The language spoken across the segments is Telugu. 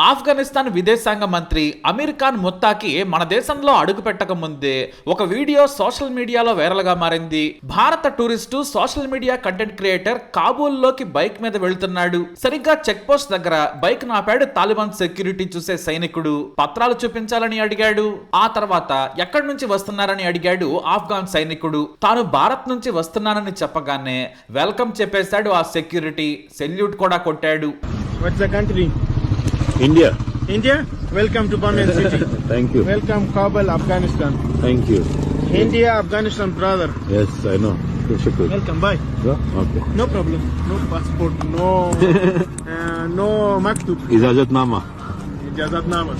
ఆఫ్ఘనిస్తాన్ విదేశాంగ మంత్రి అమీర్ ఖాన్ ముత్తాకి మన దేశంలో అడుగు పెట్టక ముందే ఒక వీడియో సోషల్ మీడియాలో వైరల్గా మారింది. భారత tourist social media content creator కాబూల్లోకి bike మీద వెళ్తున్నాడు. సరిగ్గా చెక్ పోస్ట్ దగ్గర బైక్ నాపాడు తాలిబాన్ సెక్యూరిటీ చూసే సైనికుడు. పత్రాలు చూపించాలని అడిగాడు. ఆ తర్వాత ఎక్కడి నుంచి వస్తున్నారని అడిగాడు ఆఫ్ఘాన్ సైనికుడు. తాను భారత్ నుంచి వస్తున్నానని చెప్పగానే వెల్కమ్ చెప్పేశాడు ఆ సెక్యూరిటీ. సెల్యూట్ కూడా కొట్టాడు. What's the country? India. India? Welcome to Bombay City. Thank you. Welcome Kabul, Afghanistan. Thank you. India, Afghanistan, brother. Yes, I know. Shukr. Welcome, bye. Yeah? Okay. No problem. No passport, no uh, no maktub. Ijazatnama. Ijazatnama.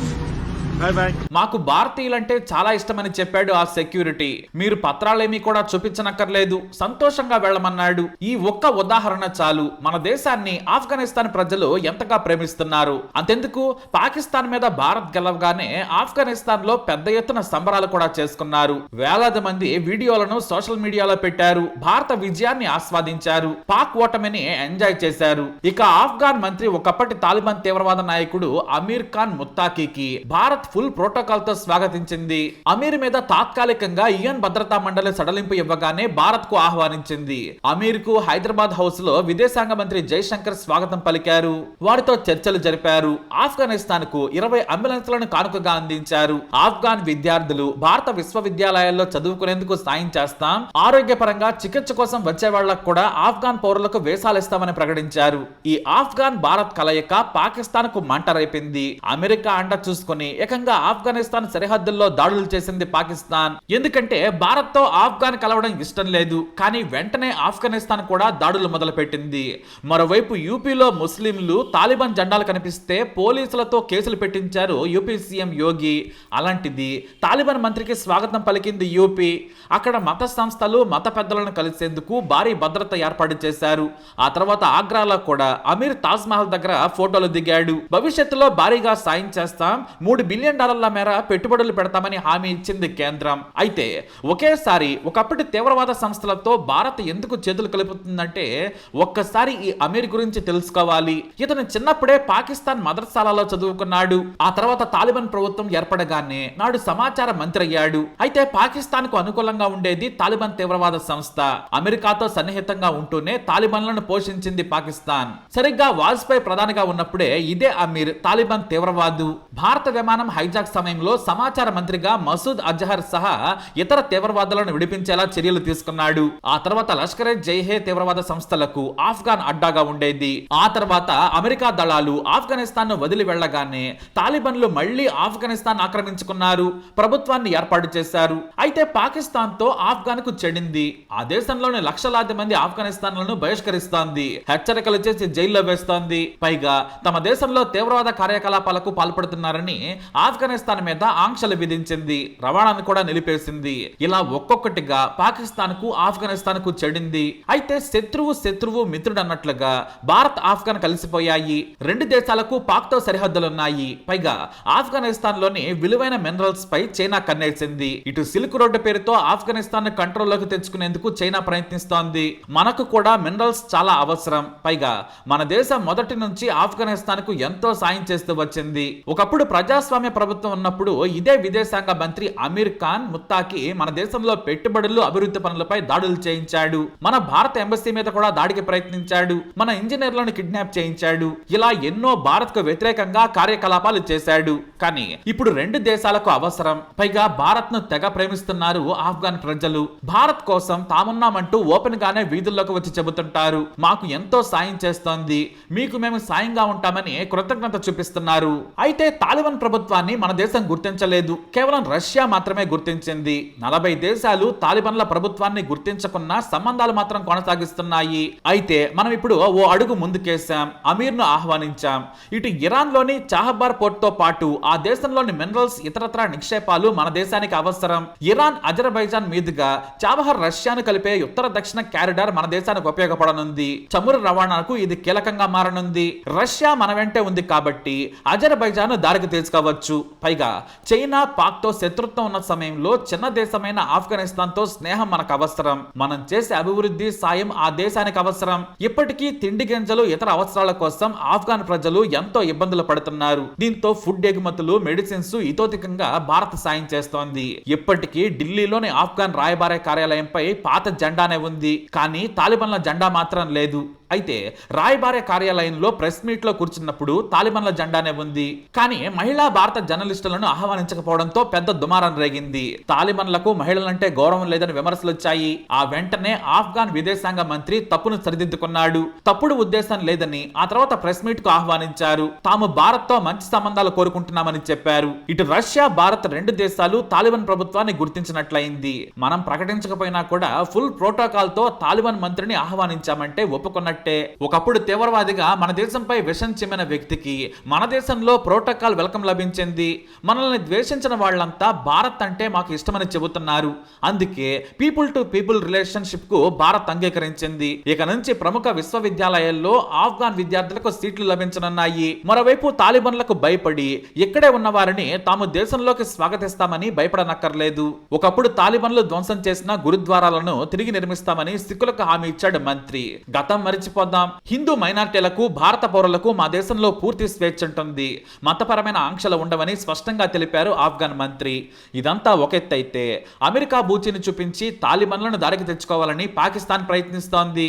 Bye bye మాకు భారతీయులంటే చాలా ఇష్టమని చెప్పాడు ఆ సెక్యూరిటీ. మీరు పత్రాలేమీ కూడా చూపించనక్కర్లేదు. సంతోషంగా వెళ్ళమన్నాడు. ఈ ఒక్క ఉదాహరణ చాలు. మన దేశాన్ని ఆఫ్ఘనిస్తాన్ ప్రజలు ఎంతగా ప్రేమిస్తున్నారు? అంతెందుకు? పాకిస్తాన్ మీద భారత్ గెలవగానే ఆఫ్ఘనిస్తాన్లో పెద్ద ఎత్తున సంబరాలు కూడా చేసుకున్నారు. వేలాది మంది వీడియోలను సోషల్ మీడియాలో పెట్టారు. భారత విజయాన్ని ఆస్వాదించారు. పాక్ ఓటమిని ఎంజాయ్ చేశారు. ఇక ఆఫ్ఘాన్ మంత్రి ఒకప్పటి తాలిబాన్ తీవ్రవాద నాయకుడు అమీర్ ఖాన్ ముత్తాకీకి భారత్ ఫుల్ ప్రోటోకాల్తో స్వాగతించింది. అమీర్ మీద తాత్కాలికంగా యుఎన్ భద్రతా మండలి సడలింపు ఇవ్వగానే భారత్కు ఆహ్వానించింది. అమీర్కు హైదరాబాద్ హౌస్లో విదేశాంగ మంత్రి జైశంకర్ స్వాగతం పలికారు. వారితో చర్చలు జరిపారు. ఆఫ్ఘనిస్తాన్కు ఇరవై అంబులెన్స్లను కానుకగా అందించారు. ఆఫ్ఘాన్ విద్యార్థులు భారత విశ్వవిద్యాలయాల్లో చదువుకునేందుకు సాయం చేస్తాం. ఆరోగ్యపరంగా చికిత్స కోసం వచ్చే వాళ్ళకు కూడా ఆఫ్ఘాన్ పౌరులకు వేసాలిస్తామని ప్రకటించారు. ఈ ఆఫ్ఘాన్ భారత్ కలయిక పాకిస్తాన్కు మంటరైపింది అమెరికా అండ చూసుకుని ఏకంగా ఆఫ్ఘనిస్తాన్ సరిహద్దుల్లో దాడులు చేసింది పాకిస్తాన్. ఎందుకంటే భారత్తో ఆఫ్ఘాన్ కలవడం ఇష్టం లేదు. కానీ వెంటనే ఆఫ్ఘనిస్తాన్ కూడా దాడులు మొదలుపెట్టింది. మరోవైపు యూపీలో ముస్లింలు తాలిబాన్ జెండాలు కనిపిస్తే పోలీసులతో కేసులు పెట్టించారు యూపీ సీఎం యోగి. అలాంటిది తాలిబాన్ మంత్రికి స్వాగతం పలికింది యూపీ. అక్కడ మత సంస్థలు మత పెద్దలను కలిసేందుకు భారీ భద్రత ఏర్పాటు చేశారు. ఆ తర్వాత ఆగ్రాలో కూడా అమీర్ తాజ్ మహల్ దగ్గర ఫోటోలు దిగాడు. భవిష్యత్తులో భారీగా సాయం చేస్తాం. మూడు బిలియన్ డాలర్ల మేర పెట్టుబడులు పెడతామని హామీ ఇచ్చింది కేంద్రం. అయితే ఒకేసారి ఒకప్పటి తీవ్రవాద సంస్థలతో భారత్ ఎందుకు చేతులు కలుపుతుందంటే ఒక్కసారి ఈ అమీర్ గురించి తెలుసుకోవాలి. ఇతను చిన్నప్పుడే పాకిస్తాన్ మదర్సాలలో చదువుకున్నాడు. ఆ తర్వాత తాలిబాన్ ప్రభుత్వం ఏర్పడగానే నాడు సమాచార మంత్రి అయ్యాడు. అయితే పాకిస్తాన్కు అనుకూలంగా ఉండేది తాలిబాన్ తీవ్రవాద సంస్థ. అమెరికాతో సన్నిహితంగా ఉంటూనే తాలిబాన్లను పోషించింది పాకిస్తాన్. సరిగ్గా వాజ్పేయి ప్రధానిగా ఉన్నప్పుడే ఇదే అమీర్ తాలిబాన్ తీవ్రవాదు. భారత విమానం హైజాక్ సమయంలో సమాచార మంత్రిగా మసూద్ అజహర్ సహా ఇతర తీవ్రవాదులను విడిపించేలా చర్యలు తీసుకున్నాడు. ఆ తర్వాత లష్కరే జైహే తీవ్రవాద సంస్థలకు ఆఫ్ఘాన్ అడ్డాగా ఉండేది. ఆ తర్వాత అమెరికా దళాలు ఆఫ్ఘనిస్తాన్ను వదిలి వెళ్ళగానే తాలిబన్లు మళ్ళీ ఆఫ్ఘనిస్తాన్ ఆక్రమించుకున్నారు ప్రభుత్వాన్ని ఏర్పాటు చేశారు. అయితే పాకిస్తాన్తో ఆఫ్ఘాన్కు చెడింది ఆ దేశంలోని లక్షలాది మంది ఆఫ్ఘనిస్తాన్లను బహిష్కరిస్తోంది. హెచ్చరికలు చేసి జైల్లో వేస్తోంది. పైగా తమ దేశంలో తీవ్రవాద కార్యకలాపాలకు పాల్పడుతున్నారని ఆఫ్ఘనిస్తాన్ మీద ఆంక్షలు విధించింది రవాణాను కూడా నిలిపేసింది. ఇలా ఒక్కొక్కటిగా పాకిస్తాన్కు ఆఫ్ఘనిస్తాన్కు చెడింది. అయితే శత్రువు శత్రువు మిత్రుడు అన్నట్లుగా భారత్ ఆఫ్ఘన్ కలిసిపోయాయి. రెండు దేశాలకు పాక్తో సరిహద్దులున్నాయి. పైగా ఆఫ్ఘనిస్తాన్లోని విలువైన మినరల్స్ పై చైనా కన్నేసింది. ఇటు సిల్క్ రోడ్డు పేరుతో ఆఫ్ఘనిస్తాన్ కంట్రోల్లోకి తెచ్చుకునేందుకు చైనా ప్రయత్నిస్తోంది. మనకు కూడా మినరల్స్ చాలా అవసరం. పైగా మన దేశం మొదటి నుంచి ఆఫ్ఘనిస్తాన్కు ఎంతో సాయం చేస్తూ వచ్చింది. ఒకప్పుడు ప్రజాస్వామ్య ప్రభుత్వం ఉన్నప్పుడు ఇదే విదేశాంగ మంత్రి అమీర్ ఖాన్ ముత్తాకి మన దేశంలో పెట్టుబడులు అభివృద్ధి పనులపై దాడులు చేయించాడు. మన భారత ఎంబసీ మీద కూడా దాడికి ప్రయత్నించాడు. మన ఇంజనీర్లను కిడ్నాప్ చేయించాడు. ఇలా ఎన్నో భారత్కు వ్యతిరేకంగా కార్యకలాపాలు చేశాడు. కానీ ఇప్పుడు రెండు దేశాలకు అవసరం. పైగా భారత్ను తెగ ప్రేమిస్తున్నారు ఆఫ్ఘాన్ ప్రజలు. భారత్ కోసం తామున్నామంటూ ఓపెన్ గానే వీధుల్లోకి వచ్చి చెబుతుంటారు. మాకు ఎంతో సాయం చేస్తోంది. మీకు మేము సాయంగా ఉంటామని కృతజ్ఞత చూపిస్తున్నారు. అయితే తాలిబాన్ ప్రభుత్వాన్ని మన దేశం గుర్తించలేదు. కేవలం రష్యా మాత్రమే గుర్తించింది. నలభై దేశాలు తాలిబాన్ల ప్రభుత్వాన్ని గుర్తించకున్నా సంబంధాలు మాత్రం కొనసాగిస్తున్నాయి. అయితే మనం ఇప్పుడు ఓ అడుగు ముందుకేశాం. అమీర్ను ఆహ్వానించాం. ఇటు ఇరాన్లోని చాహబార్ పోర్ట్తో పాటు ఆ దేశంలోని మినరల్స్ ఇతరత్ర నిక్షేపాలు మన దేశానికి అవసరం. ఇరాన్ అజర్బైజాన్ మీదుగా చాబహర్ రష్యాను కలిపే ఉత్తర దక్షిణ క్యారిడార్ మన దేశానికి ఉపయోగపడనుంది. చమురు రవాణాకు ఇది కీలకంగా మారనుంది. రష్యా మన వెంటే ఉంది కాబట్టి అజర్బైజాన్ దారికి తీసుకోవచ్చు చెప్పొచ్చు పైగా చైనా పాక్తో శత్రుత్వం ఉన్న సమయంలో చిన్న దేశమైన ఆఫ్ఘనిస్తాన్తో స్నేహం మనకు అవసరం. మనం చేసే అభివృద్ధి సాయం ఆ దేశానికి అవసరం. ఇప్పటికీ తిండి గింజలు ఇతర అవసరాల కోసం ఆఫ్ఘాన్ ప్రజలు ఎంతో ఇబ్బందులు పడుతున్నారు. దీంతో ఫుడ్ ఎగుమతులు మెడిసిన్స్ ఇతోధికంగా భారత్ సాయం చేస్తోంది. ఇప్పటికీ ఢిల్లీలోని ఆఫ్ఘాన్ రాయబార కార్యాలయంపై పాత జెండానే ఉంది. కానీ తాలిబన్ల జెండా మాత్రం లేదు. అయితే రాయబార కార్యాలయంలో ప్రెస్ మీట్లో కూర్చున్నప్పుడు తాలిబాన్ల జెండానే ఉంది. కానీ మహిళా భారత జర్నలిస్టులను ఆహ్వానించకపోవడంతో పెద్ద దుమారం రేగింది. తాలిబాన్లకు మహిళలంటే గౌరవం లేదని విమర్శలు వచ్చాయి. ఆ వెంటనే ఆఫ్ఘాన్ విదేశాంగ మంత్రి తప్పును సరిదిద్దుకున్నాడు. తప్పుడు ఉద్దేశం లేదని ఆ తర్వాత ప్రెస్ మీట్కు ఆహ్వానించారు. తాము భారత్తో మంచి సంబంధాలు కోరుకుంటున్నామని చెప్పారు. ఇటు రష్యా భారత్ రెండు దేశాలు తాలిబాన్ ప్రభుత్వాన్ని గుర్తించినట్లయింది. మనం ప్రకటించకపోయినా కూడా ఫుల్ ప్రోటోకాల్తో తాలిబాన్ మంత్రిని ఆహ్వానించామంటే ఒప్పుకున్నట్టు ఒకప్పుడు తీవ్రవాదిగా మన దేశంపై విషం చిమ్మిన వ్యక్తికి మన దేశంలో ప్రోటోకాల్ వెల్కమ్ లభించింది. మనల్ని ద్వేషించిన వాళ్ళంతా భారత్ అంటే మాకు ఇష్టమని చెబుతున్నారు. అందుకే పీపుల్ టు పీపుల్ రిలేషన్షిప్కు భారత్ అంగీకరించింది. ఇక నుంచి ప్రముఖ విశ్వవిద్యాలయాల్లో ఆఫ్ఘాన్ విద్యార్థులకు సీట్లు లభించనున్నాయి. మరోవైపు తాలిబన్లకు భయపడి ఇక్కడే ఉన్న వారిని తాము దేశంలోకి స్వాగతిస్తామని భయపడనక్కర్లేదు. ఒకప్పుడు తాలిబన్లు ధ్వంసం చేసిన గురుద్వారాలను తిరిగి నిర్మిస్తామని సిక్కులకు హామీ ఇచ్చాడు మంత్రి. గతం మరిచిపోదాం హిందూ మైనార్టీలకు భారత పౌరులకు మా దేశంలో పూర్తి స్వేచ్ఛ ఉంటుంది. మతపరమైన ఆంక్షలు ఉండవని స్పష్టంగా తెలిపారు ఆఫ్ఘన్ మంత్రి. ఇదంతా ఒక ఎత్తైతే. అమెరికా బూచిని చూపించి తాలిబన్లను దారికి తెచ్చుకోవాలని పాకిస్తాన్ ప్రయత్నిస్తోంది.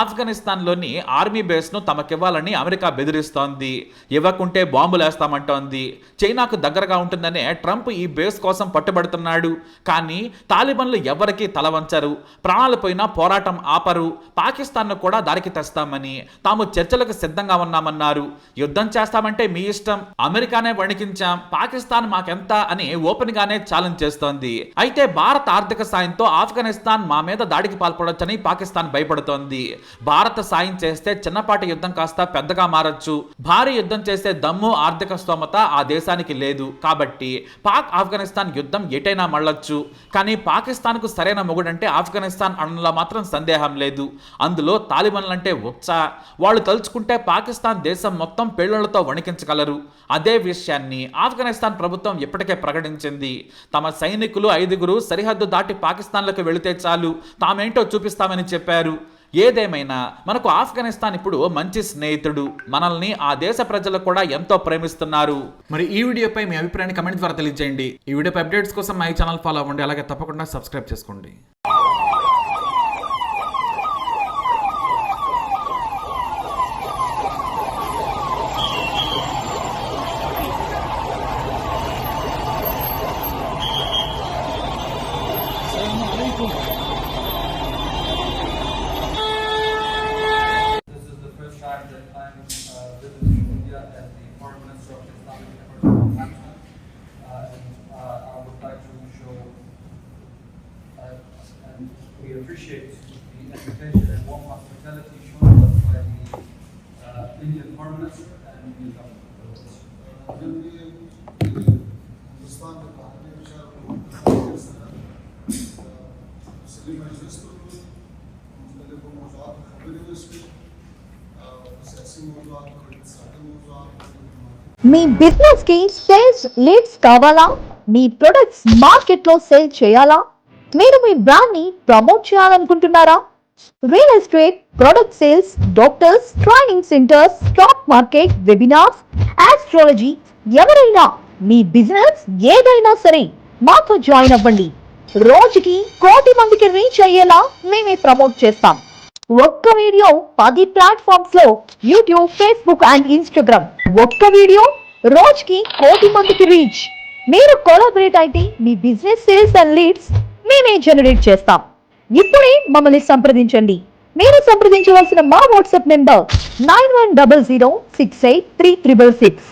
ఆఫ్ఘనిస్తాన్లోని ఆర్మీ బేస్ను తమకివ్వాలని అమెరికా బెదిరిస్తోంది. ఇవ్వకుంటే బాంబులేస్తామంటోంది. చైనాకు దగ్గరగా ఉంటుందనే ట్రంప్ ఈ బేస్ కోసం పట్టుబడుతున్నాడు. కానీ తాలిబన్లు ఎవరికీ తలవంచరు ప్రాణాలు పోయినా పోరాటం ఆపరు. పాకిస్తాన్ను కూడా దారికి తెస్తామని తాము చర్చలకు సిద్ధంగా ఉన్నామన్నారు. యుద్ధం చేస్తామంటే మీ ఇష్టం అమెరికానే వణికించాం పాకిస్తాన్ మాకెంత అని ఓపెన్ గానే ఛాలెంజ్ చేస్తోంది. అయితే భారత్ ఆర్థిక సాయంతో ఆఫ్ఘనిస్తాన్ మా మీద దాడికి పాల్పడొచ్చని పాకిస్తాన్ భయపడుతోంది. భారత్ సాయం చేస్తే చిన్నపాటి యుద్ధం కాస్త పెద్దగా మారచ్చు. భారీ యుద్ధం చేసే దమ్ము ఆర్థిక స్తోమత ఆ దేశానికి లేదు. కాబట్టి పాక్ ఆఫ్ఘనిస్తాన్ యుద్ధం ఎటైనా మళ్ళొచ్చు. కానీ పాకిస్తాన్కు సరైన మొగుడంటే ఆఫ్ఘనిస్తాన్ అనడంలో మాత్రం సందేహం లేదు. అందులో తాలిబన్లంటే ఉత్స వాళ్ళు తలుచుకుంటే పాకిస్తాన్ దేశం మొత్తం పేలుళ్ళతో వణికించగలరు. అదే విషయాన్ని ఆఫ్ఘనిస్తాన్ ప్రభుత్వం ఇప్పటికే ప్రకటించింది. తమ సైనికులు ఐదుగురు సరిహద్దు దాటి పాకిస్తాన్లకు వెళితే చాలు. తామేంటో చూపిస్తామని చెప్పారు. ఏదేమైనా మనకు ఆఫ్ఘనిస్తాన్ ఇప్పుడు మంచి స్నేహితుడు. మనల్ని ఆ దేశ ప్రజలు కూడా ఎంతో ప్రేమిస్తున్నారు. మరి ఈ వీడియోపై మీ అభిప్రాయాన్ని కమెంట్ ద్వారా తెలియజేయండి. ఈ వీడియోపై అప్డేట్స్ కోసం మా ఛానల్ ఫాలో అవ్వండి. అలాగే తప్పకుండా సబ్స్క్రైబ్ చేసుకోండి. Indian and Indian government. మీ బిజినెస్కి సేల్స్ లీడ్స్ కావాలా? మీ ప్రొడక్ట్స్ మార్కెట్లో సేల్ చేయాలా? మీరు మీ బ్రాండ్ని ప్రమోట్ చేయాలనుకుంటున్నారా? Real estate product sales doctors training centres stock market webinars astrology ఎవరైనా మీ బిజినెస్ ఏదైనా సరే మాతో జాయిన్ అవ్వండి. రోజుకి కోటి మందికి రీచ్ అయ్యేలా మేమే ప్రమోట్ చేస్తాం. ఒక్క వీడియో పది ప్లాట్ఫామ్స్లో యూట్యూబ్ ఫేస్బుక్ అండ్ ఇన్స్టాగ్రామ్ ఒక్క వీడియో రోజుకి కోటి మందికి రీచ్ మీరు కొలాబరేట్ అయితే మీ బిజినెస్ సేల్స్ అండ్ లీడ్స్ మేమే జనరేట్ చేస్తాం. ఇప్పుడే మమ్మల్ని సంప్రదించండి. మీరు సంప్రదించవలసిన మా WhatsApp number nine one double zero six eight three triple six.